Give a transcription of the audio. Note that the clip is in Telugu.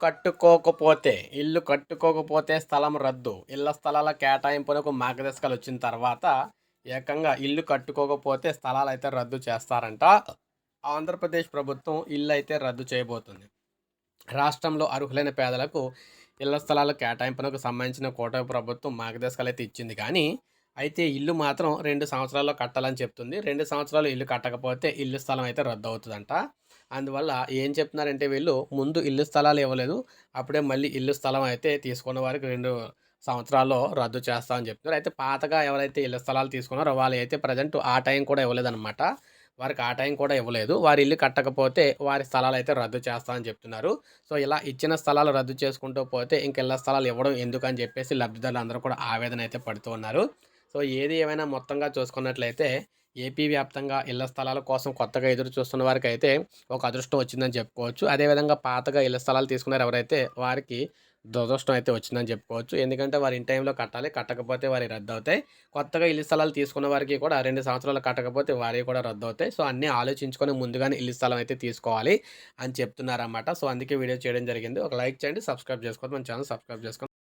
కట్టుకోకపోతే ఇల్లు కట్టుకోకపోతే స్థలం రద్దు. ఇళ్ళ స్థలాల కేటాయింపునకు మార్గదర్శకాలు వచ్చిన తర్వాత ఏకంగా ఇల్లు కట్టుకోకపోతే స్థలాలు అయితే రద్దు చేస్తారంట. ఆంధ్రప్రదేశ్ ప్రభుత్వం ఇల్లు అయితే రద్దు చేయబోతుంది. రాష్ట్రంలో అర్హులైన పేదలకు ఇళ్ళ స్థలాల కేటాయింపునకు సంబంధించిన కోట ప్రభుత్వం మార్గదర్శకాలు అయితే ఇచ్చింది కానీ అయితే ఇల్లు మాత్రం రెండు సంవత్సరాల్లో కట్టాలని చెప్తుంది. రెండు సంవత్సరాలు ఇల్లు కట్టకపోతే ఇల్లు స్థలం అయితే రద్దు అవుతుందంట అందువల్ల ఏం చెప్తున్నారంటే వీళ్ళు ముందు ఇల్లు స్థలాలు ఇవ్వలేదు. అప్పుడే మళ్ళీ ఇల్లు స్థలం అయితే తీసుకున్న వారికి రెండు సంవత్సరాల్లో రద్దు చేస్తామని చెప్తున్నారు. అయితే పాతగా ఎవరైతే ఇల్లు స్థలాలు తీసుకున్నారో వాళ్ళు అయితే ప్రజెంట్ ఆ టైం కూడా ఇవ్వలేదన్నమాట. వారికి ఆ టైం కూడా ఇవ్వలేదు. వారి ఇల్లు కట్టకపోతే వారి స్థలాలు అయితే రద్దు చేస్తామని చెప్తున్నారు. సో ఇలా ఇచ్చిన స్థలాలు రద్దు చేసుకుంటూ పోతే ఇంకెళ్ళ స్థలాలు ఇవ్వడం ఎందుకని చెప్పేసి లబ్ధిదారులు అందరూ కూడా ఆవేదన అయితే పడుతూ ఉన్నారు. సో ఏది ఏమైనా మొత్తంగా చూసుకున్నట్లయితే ఏపీ వ్యాప్తంగా ఇళ్ళ స్థలాల కోసం కొత్తగా ఎదురు చూస్తున్న వారికి అయితే ఒక అదృష్టం వచ్చిందని చెప్పుకోవచ్చు. అదేవిధంగా పాతగా ఇళ్ళ స్థలాలు తీసుకున్నారు ఎవరైతే వారికి దురదృష్టం అయితే వచ్చిందని చెప్పుకోవచ్చు. ఎందుకంటే వారి ఇన్ టైంలో కట్టాలి కట్టకపోతే వారి రద్దు అవుతాయి కొత్తగా ఇల్లు స్థలాలు తీసుకున్న వారికి కూడా రెండు సంవత్సరాలు కట్టకపోతే వారికి కూడా రద్దు అవుతాయి సో అన్నీ ఆలోచించుకొని ముందుగానే ఇల్లు స్థలం అయితే తీసుకోవాలి అని చెప్తున్నారన్నమాట. సో అందుకే వీడియో చేయడం జరిగింది. ఒక లైక్ చేయండి సబ్స్క్రైబ్ చేసుకోవద్దు. మన ఛానల్ సబ్స్క్రైబ్ చేసుకోండి.